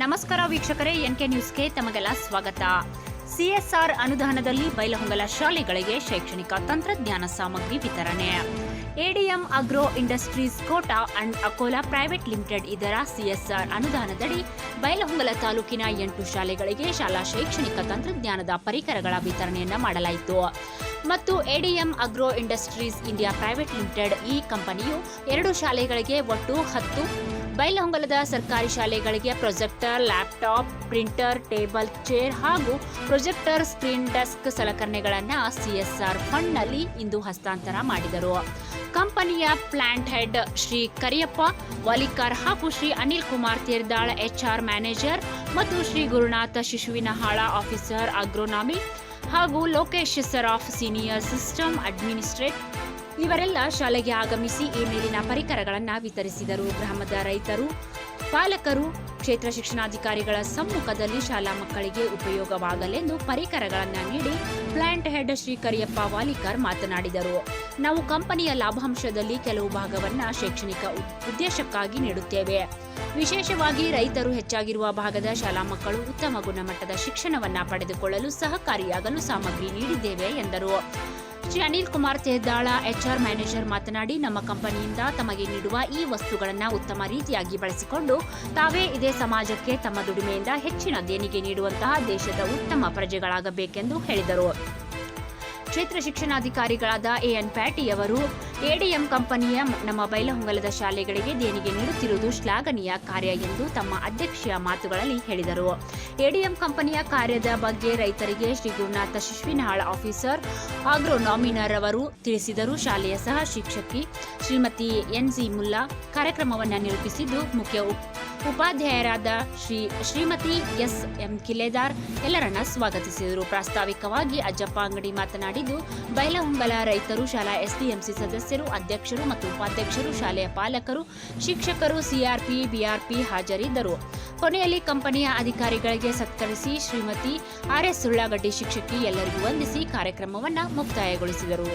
ನಮಸ್ಕಾರ ವೀಕ್ಷಕರೇ, ಎನ್ಕೆ ನ್ಯೂಸ್ಗೆ ತಮಗೆಲ್ಲ ಸ್ವಾಗತ. ಸಿಎಸ್ಆರ್ ಅನುದಾನದಲ್ಲಿ ಬೈಲಹೊಂಗಲ ಶಾಲೆಗಳಿಗೆ ಶೈಕ್ಷಣಿಕ ತಂತ್ರಜ್ಞಾನ ಸಾಮಗ್ರಿ ವಿತರಣೆ. ADM agro industries Kota and Akola private limited ಇದರ ಸಿಎಸ್ಆರ್ ಅನುದಾನದಡಿ ಬೈಲಹೊಂಗಲ ತಾಲೂಕಿನ ಎಂಟು ಶಾಲೆಗಳಿಗೆ ಶಾಲಾ ಶೈಕ್ಷಣಿಕ ತಂತ್ರಜ್ಞಾನದ ಪರಿಕರಗಳ ವಿತರಣೆಯನ್ನು ಮಾಡಲಾಯಿತು. ಮತ್ತು ADM agro industries India private limited ಈ ಕಂಪನಿಯು ಎರಡು ಶಾಲೆಗಳಿಗೆ ಒಟ್ಟು ಹತ್ತು ಬೈಲಹೊಂಗಲದ ಸರ್ಕಾರಿ ಶಾಲೆಗಳಿಗೆ projector, laptop, printer, table, chair ಹಾಗೂ ಪ್ರೊಜೆಕ್ಟರ್, ಸ್ಕ್ರೀನ್ ಡೆಸ್ಕ್ ಸಲಕರಣೆಗಳನ್ನು ಸಿಎಸ್ಆರ್ ಫಂಡ್ನಲ್ಲಿ ಇಂದು ಹಸ್ತಾಂತರ ಮಾಡಿದರು. ಕಂಪನಿಯ ಪ್ಲಾಂಟ್ ಹೆಡ್ ಶ್ರೀ ಕರಿಯಪ್ಪ, ವಾಲಿಕಾರ್ ಹಾಗೂ ಶ್ರೀ ಅನಿಲ್ ಕುಮಾರ್ ತೇರ್ದಾಳ್, ಎಚ್ಆರ್ ಮ್ಯಾನೇಜರ್ ಮತ್ತು ಶ್ರೀ ಗುರುನಾಥ ಶಿಶುವಿನಹಾಳ ಆಫೀಸರ್, ಅಗ್ರೋನಾಮಿ ಹಾಗೂ Lokesh of senior system administrate ಇವರೆಲ್ಲ ಶಾಲೆಗೆ ಆಗಮಿಸಿ ಈ ಮೇಲಿನ ಪರಿಕರಗಳನ್ನು ವಿತರಿಸಿದರು. ಗ್ರಾಮದ ರೈತರು, ಪಾಲಕರು, ಕ್ಷೇತ್ರ ಶಿಕ್ಷಣಾಧಿಕಾರಿಗಳ ಸಮ್ಮುಖದಲ್ಲಿ ಶಾಲಾ ಮಕ್ಕಳಿಗೆ ಉಪಯೋಗವಾಗಲೆಂದು ಪರಿಕರಗಳನ್ನು ನೀಡಿ ಪ್ಲಾಂಟ್ ಹೆಡ್ ಶ್ರೀ ಕರಿಯಪ್ಪ ವಾಲಿಕರ್ ಮಾತನಾಡಿದರು. ನಾವು ಕಂಪನಿಯ ಲಾಭಾಂಶದಲ್ಲಿ ಕೆಲವು ಭಾಗವನ್ನು ಶೈಕ್ಷಣಿಕ ಉದ್- ಉದ್ದೇಶಕ್ಕಾಗಿ ನೀಡುತ್ತೇವೆ. ವಿಶೇಷವಾಗಿ ರೈತರು ಹೆಚ್ಚಾಗಿರುವ ಭಾಗದ ಶಾಲಾ ಮಕ್ಕಳು ಉತ್ತಮ ಗುಣಮಟ್ಟದ ಶಿಕ್ಷಣವನ್ನು ಪಡೆದುಕೊಳ್ಳಲು ಸಹಕಾರಿಯಾಗಲು ಸಾಮಗ್ರಿ ನೀಡಿದ್ದೇವೆ ಎಂದರು. ಶ್ರೀ ಅನಿಲ್ ಕುಮಾರ್ ತೆಹದಾಳ ಎಚ್ಆರ್ ಮ್ಯಾನೇಜರ್ ಮಾತನಾಡಿ, ನಮ್ಮ ಕಂಪನಿಯಿಂದ ತಮಗೆ ನೀಡುವ ಈ ವಸ್ತುಗಳನ್ನು ಉತ್ತಮ ರೀತಿಯಾಗಿ ಬಳಸಿಕೊಂಡು ತಾವೇ ಇದೇ ಸಮಾಜಕ್ಕೆ ತಮ್ಮ ದುಡಿಮೆಯಿಂದ ಹೆಚ್ಚಿನ ದೇಣಿಗೆ ನೀಡುವಂತಹ ದೇಶದ ಉತ್ತಮ ಪ್ರಜೆಗಳಾಗಬೇಕೆಂದು ಹೇಳಿದರು. ಕ್ಷೇತ್ರ ಶಿಕ್ಷಣಾಧಿಕಾರಿಗಳಾದ ಎಎನ್ ಪ್ಯಾಟಿಯವರು ಎಡಿಎಂ ಕಂಪನಿಯ ನಮ್ಮ ಬೈಲಹೊಂಗಲದ ಶಾಲೆಗಳಿಗೆ ದೇಣಿಗೆ ನೀಡುತ್ತಿರುವುದು ಶ್ಲಾಘನೀಯ ಕಾರ್ಯ ಎಂದು ತಮ್ಮ ಅಧ್ಯಕ್ಷೀಯ ಮಾತುಗಳಲ್ಲಿ ಹೇಳಿದರು. ಎಡಿಎಂ ಕಂಪನಿಯ ಕಾರ್ಯದ ಬಗ್ಗೆ ರೈತರಿಗೆ ಶ್ರೀ ಗುರುನಾಥ ಶಿಶ್ವಿನಹಾಳ್ ಆಫೀಸರ್ ಆಗ್ರೋನಾಮಿನರ್ ಅವರು ತಿಳಿಸಿದರು. ಶಾಲೆಯ ಸಹ ಶಿಕ್ಷಕಿ ಶ್ರೀಮತಿ ಎನ್ಜಿ ಮುಲ್ಲಾ ಕಾರ್ಯಕ್ರಮವನ್ನು ನಿರೂಪಿಸಿದ್ದು ಮುಖ್ಯ ಉಪಾಧ್ಯಾಯರಾದ ಶ್ರೀ ಶ್ರೀಮತಿ ಎಸ್ ಎಂ ಕಿಲೇದಾರ್ ಎಲ್ಲರನ್ನ ಸ್ವಾಗತಿಸಿದರು. ಪ್ರಾಸ್ತಾವಿಕವಾಗಿ ಅಜ್ಜಪ್ಪ ಅಂಗಡಿ ಮಾತನಾಡಿದ್ದು, ಬೈಲಹೊಂಬಲ ರೈತರು, ಶಾಲಾ ಎಸ್ಡಿಎಂಸಿ ಸದಸ್ಯರು, ಅಧ್ಯಕ್ಷರು ಮತ್ತು ಉಪಾಧ್ಯಕ್ಷರು, ಶಾಲೆಯ ಪಾಲಕರು, ಶಿಕ್ಷಕರು, ಸಿಆರ್ಪಿ, ಬಿಆರ್ಪಿ ಹಾಜರಿದ್ದರು. ಕೊನೆಯಲ್ಲಿ ಕಂಪನಿಯ ಅಧಿಕಾರಿಗಳಿಗೆ ಸತ್ಕರಿಸಿ ಶ್ರೀಮತಿ ಆರ್ ಎಸ್ ಸುಳ್ಳಾಗಡ್ಡಿ ಶಿಕ್ಷಕಿ ಎಲ್ಲರಿಗೂ ವಂದಿಸಿ ಕಾರ್ಯಕ್ರಮವನ್ನು ಮುಕ್ತಾಯಗೊಳಿಸಿದರು.